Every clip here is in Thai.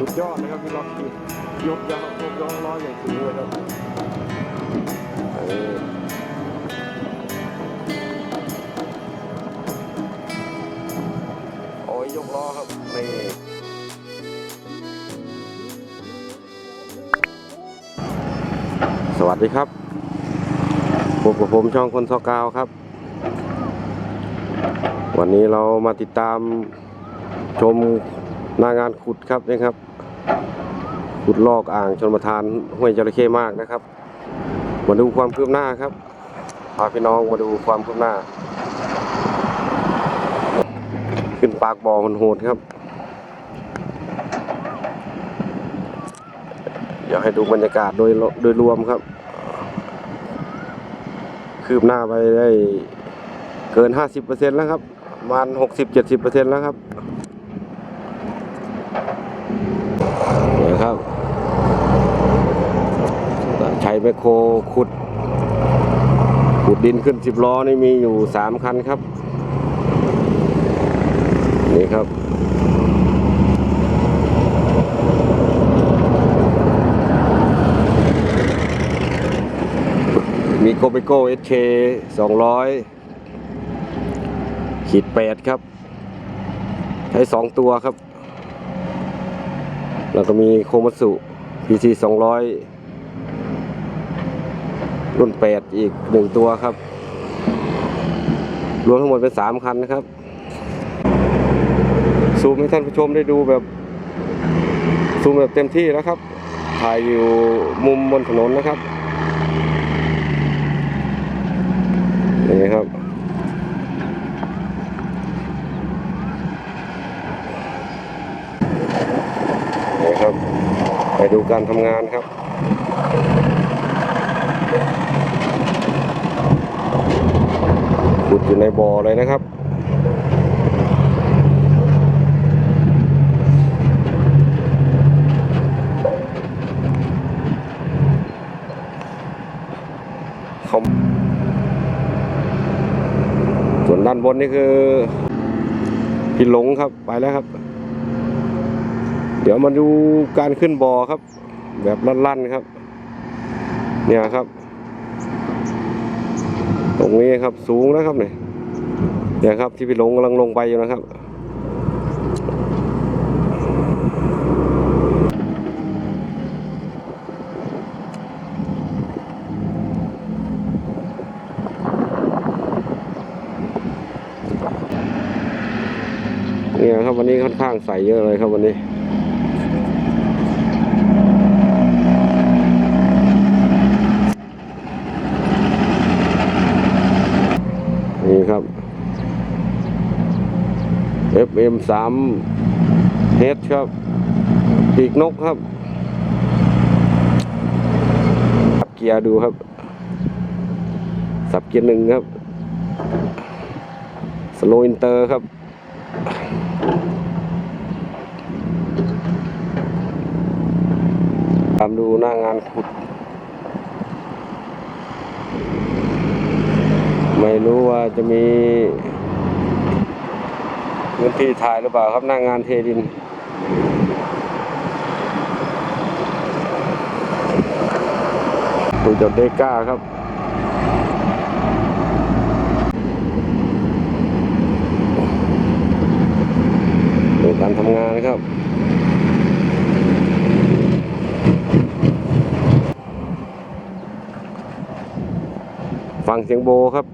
สุดยอดนะครับพี่ล็อกกี้ยกยอวยกยอล้ออย่างสูงเลยครับโอ้ยยกล้อครับนี่สวัสดีครับพบกับผมช่องคนซอกาวครับ วันนี้เรามาติดตามชมหน้างานขุดครับนะครับ ขุดลอกอ่างชนประทานห้วยจระเข้มากนะครับ มาดูความคืบหน้าครับ พาพี่น้องมาดูความคืบหน้า ขึ้นปากบ่อโหดครับอยากให้ดูบรรยากาศโดยโดยรวมครับ คืบหน้าไปได้เกิน 50%แล้วครับประมาณ60-70%แล้วครับนี่ครับ ใช้ แมคโครขุด ขุดดินขึ้น10ล้อนี่มีอยู่3คันครับ นี่ครับมีโกเปโก้เอสเคสองร้อยขีดแปดครับ ใช้สองตัวครับ แล้วก็มีโคมัสุพีซีสองร้อย รุ่นแปดอีกหนึ่งตัวครับ รวมทั้งหมดเป็นสามคันนะครับ ซูมให้ท่านผู้ชมได้ดูแบบ ซูมแบบเต็มที่แล้วครับ ถ่ายอยู่มุมบนถนนนะครับนี่ครับนี่ครับ ไปดูการทำงานครับ ขุดอยู่ในบ่อเลยนะครับเขาส่วนด้านบนนี่คือพี่หลงครับไปแล้วครับ เดี๋ยวมาดูการขึ้นบ่อครับ แบบลั่นๆครับ เนี่ยครับ รงนี้ครับสูงนะครับเนี่ยเนี่ยครับที่พี่หลงกำลังลงไปอยู่นะครับเนี่ยครับวันนี้ค่อนข้างใสเยอะเลยครับวันนี้ครับ FM 3 H ครับปีกนกครับ สับเกียร์ดูครับ สับเกียร์หนึ่งครับ สโลอินเตอร์ครับตามดูหน้างานขุด ไม่รู้ว่าจะมี พื้นที่ถ่ายหรือเปล่าครับหน้างานเทดิน ตัวจดเดก้าครับดูการทำงานนะครับฟังเสียงโบครับ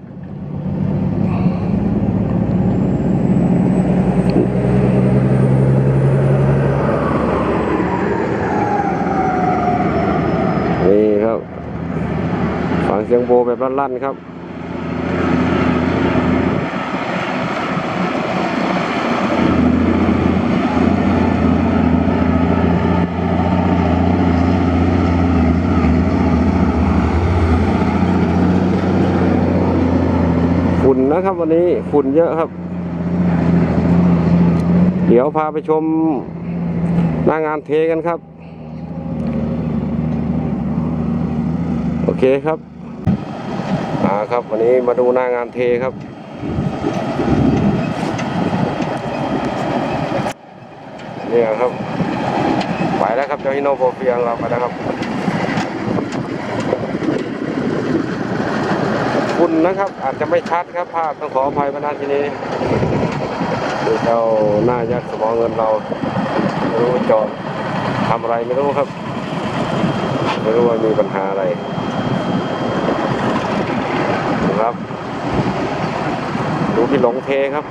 นี่ครับ ฟังเสียงโบแบบลั่นๆครับฝุ่นนะครับวันนี้ฝุ่นเยอะครับ เดี๋ยวพาไปชมหน้างานเทกันครับ โอเคครับาครับวันนี้มาดูหน้างานเทครับ เนี่ยครับ ไปแล้วครับเจ้าฮิโนโปเฟียงเราไปแล้วครับคุณนะครับ อาจจะไม่ชัดครับภาพต้องขออภัยมาณที่นี้ดูเจ้าหน้ายักษ์สมองเงินเราไม่รู้จอดทำอะไรไม่รู้ครับ ไม่รู้ว่ามีปัญหาอะไร ครับ ดูพี่หลงเทครับ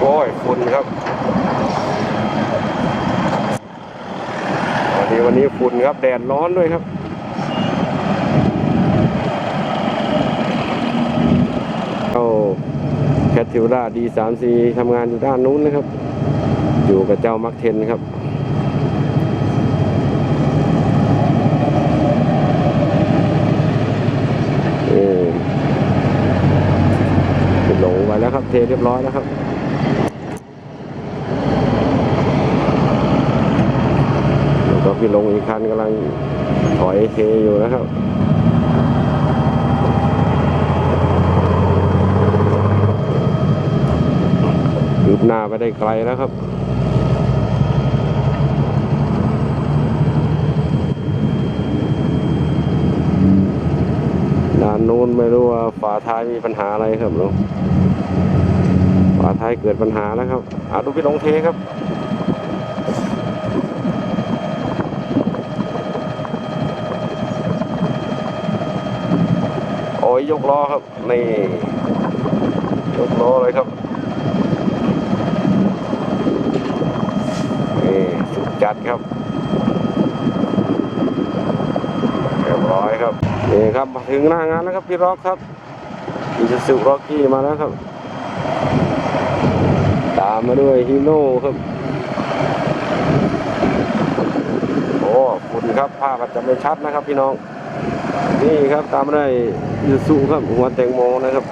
โอ้ยฝุ่นครับวันนี้วันนี้ฝุ่นครับแดดร้อนด้วยครับ เข้าแค ททิวราดีสามซีทำงานอยู่ด้านนู้นนะครับ อยู่กับเจ้ามักเทนครับนี่ขึ้นลงไปแล้วครับ เทเรียบร้อยแล้วครับแล้วก็พี่ลงอีกคันกำลังถอยเทอยู่นะครับ บหน้าไปได้ไกลแล้วครับด้านนู้นไม่รู้ว่าฝาท้ายมีปัญหาอะไรครับลุงฝาท้ายเกิดปัญหาแล้วครับอาดูพี่ลงเทครับโอ้ยยกล้อครับนี่ยกล้อเลยครับ นี่สุดจัดครับเรียบร้อยครับนี่ครับถึงหน้างานแล้วครับพี่ร็อกครับอีซูซูร็อกกี้มาแล้วครับ ตามมาด้วยฮีโน่ครับโอ้ฝุ่นครับภาพอาจจะไม่ชัดนะครับพี่น้อง นี่ครับตามมาด้วยอีซูซูครับหัวแตงโมนะครับ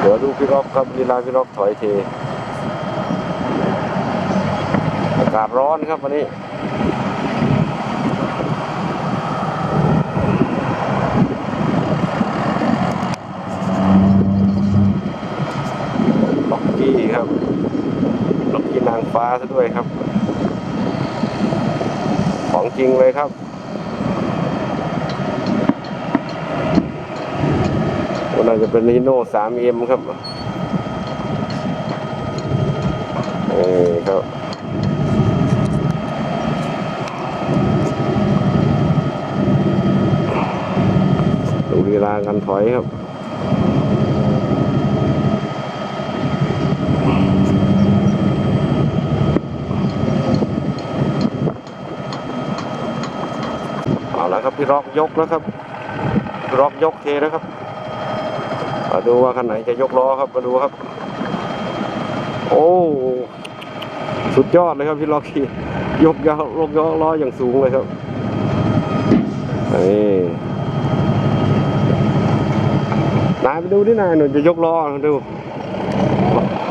เดี๋ยวดูพี่ร็อกครับลีลาพี่ร็อกถอยเท อากาศร้อนครับวันนี้ล็อกกี้ครับล็อกกี้นางฟ้าซะด้วยครับ ของจริงเลยครับน่าจะเป็นฮิโน่ 3M ครับนี่ครับ ดูลีลา การถอยครับเอาละครับพี่ร็อกยกแล้วครับร็อกยกเทแล้วครับมาดูว่าคันไหนจะยกล้อครับมาดูครับ โอ้สุดยอดเลยครับพี่ร็อกขี่ยกยกยกยกล้ออย่างสูงเลยครับนี่นาย ไปดูที่นายหนูจะยกล้อดู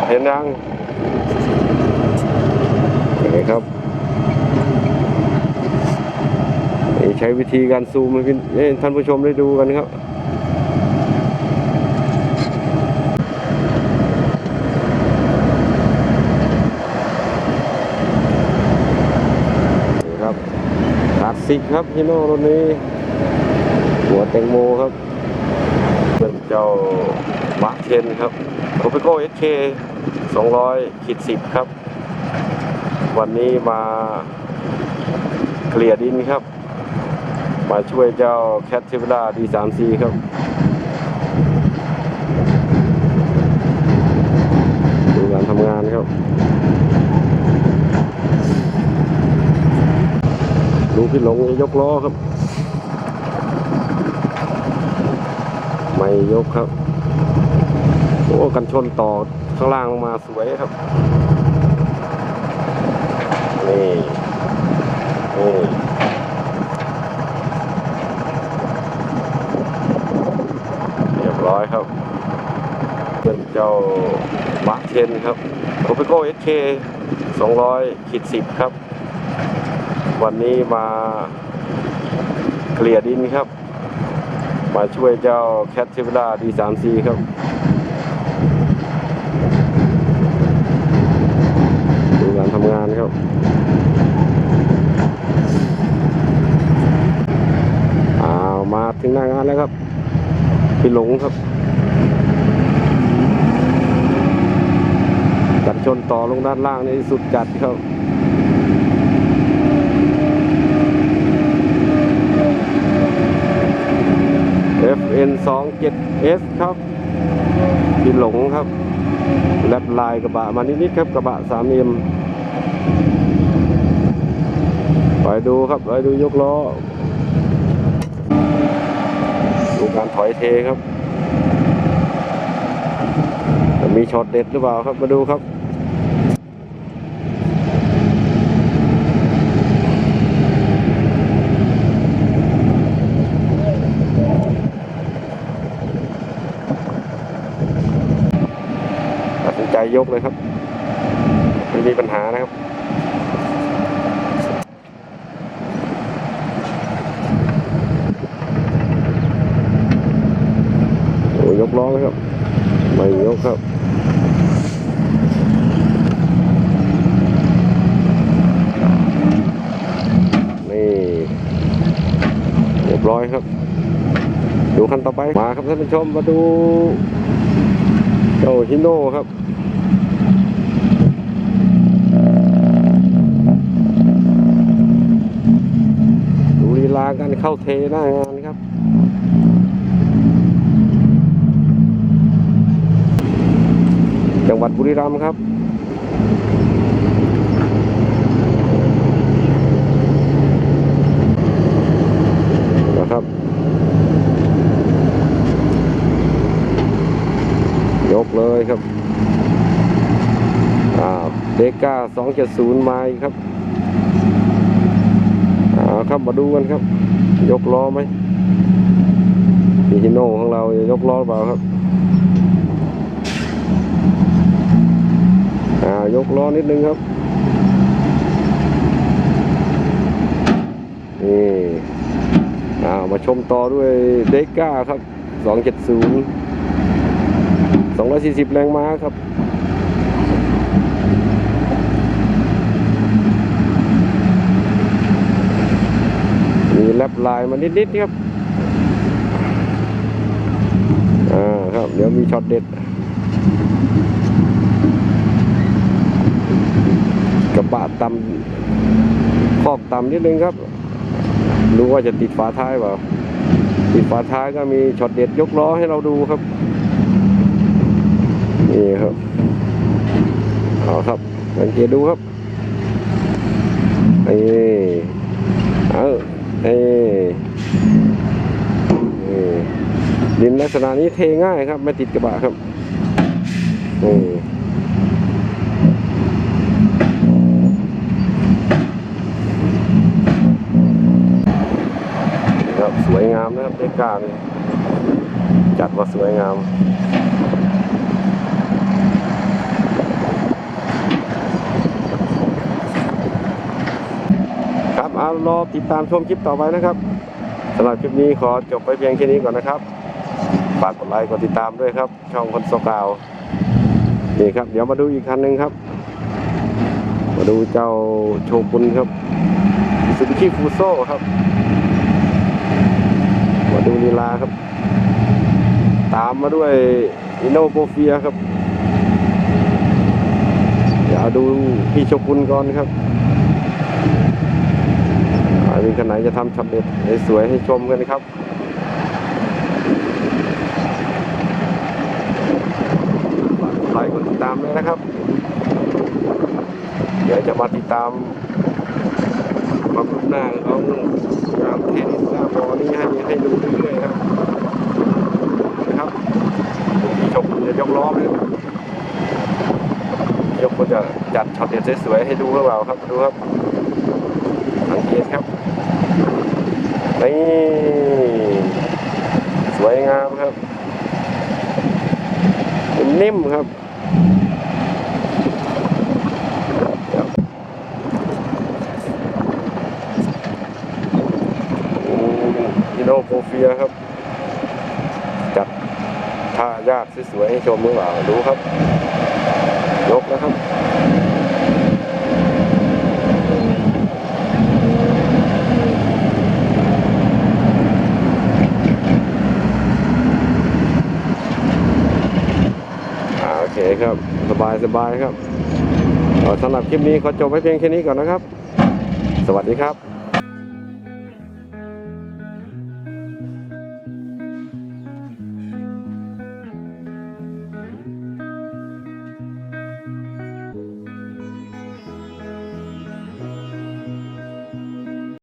เห็นยังนี่ครับนี่ใช้วิธีการซูมให้ท่านผู้ชมได้ดูกันครับครับคลาสสิกครับฮิโน่รุ่นนี้หัวแตงโมครับ เจ้ามาร์คเทนครับโอเปโก้เอสเคสองร้อยขีดสิบครับ วันนี้มาเคลียร์ดินครับ มาช่วยเจ้าแคทเทเวล่าดีสามซีครับดูการทำงานครับ ดูพี่หลงยกล้อครับ ไม่ ยกครับ โอ้กันชนต่อข้างล่างลงมาสวยครับ นี่นี่เรียบร้อยครับเป็นเจ้ามาร์เทนครับโอเปโก้เอสเคสองร้อยขีดสิบครับ วันนี้มาเคลียดินครับ มาช่วยเจ้าแคทเทเวล่าดีสามซีครับดูการทำงานครับอ้าวมาถึงหน้างานแล้วครับพี่หลงครับจัดชนต่อลงด้านล่างในสุดจัดครับ FN 2 7 S ครับพี่หลงครับแลบลายกระบะมานิดๆครับกระบะ 3 m ไปดูครับไปดูยกล้อ ดูการถอยเทครับ มีช็อตเด็ดหรือเปล่าครับมาดูครับ ตัดสินใจ ยกเลยครับ ไม่มีปัญหานะครับโอ้ยกล้อไหมครับ ไม่ยกครับนี่เรียบร้อยครับ ดูคันต่อไป มาครับท่านผู้ชมมาดูเจ้าฮิโน่ครับ ดู ลาการเข้าเทหน้างานครับ จังหวัดบุรีรัมย์ครับนะครับยกเลยครับอ่าเดก้า270มาอีกครับ ครับมาดูกันครับ ยกล้อไหมพีฮิโน่ของเรายกล้อหรือเปล่าครับอ่ายกล้อนิดนึงครับนี่อ่ามาชมต่อด้วยเดก้าครับ 270 240 แรงม้าครับ แลบลายมานิดๆครับอ่าครับ เดี๋ยวมีช็อตเด็ด กระบะต่ำคอกต่ำนิดนึงครับรู้ว่าจะติดฝาท้ายเปล่าติดฝาท้ายก็มีช็อตเด็ดยกล้อให้เราดูครับนี่ครับเอาครับสังเกตดูครับนี่เอา เอ้นี่ดินลักษณะนี้เทง่ายครับ ไม่ติดกระบะครับนี่ครับสวยงามนะครับเด็กการจัดว่าสวยงาม ค รอติดตามชมคลิปต่อไปนะครับสำหรับคลิปนี้ขอจบไปเพียงแค่นี้ก่อนนะครับฝากกดไลค์กดติดตามด้วยครับ ช่องคนโซกาวนี่ครับ เดี๋ยวมาดูอีกคันหนึ่งครับ มาดูเจ้าโชกุนครับซูบิชิฟูโซครับ มาดูลีลาครับ ตามมาด้วยอิโนโบเฟียครับ เดี๋ยวดูพี่โชกุนก่อนครับ อ่ามีคันไหนจะทำช็อตเด็ดสวยให้ชมกันนะครับฝากกดไลค์กดติดตามเลยนะครับ เดี๋ยวจะมาติดตามความคืบหน้าของาเทนนิสหน้าบอนี้ให้ให้ดูเรื่อยๆครับนะครับที่ชมจะยกล้อไหมครับยกคนจะจัดช็อตเด็ดสวยๆให้ดูหรือเปล่าครับดูครับสังเกตครับ นิ่มครับโนโปเฟียครับ จับท่ายากสวยๆให้ชมหรือเปล่าดูครับ ครับสบายสบายครับสำหรับคลิปนี้ขอจบไว้เพียงแค่นี้ก่อนนะครับ สวัสดีครับ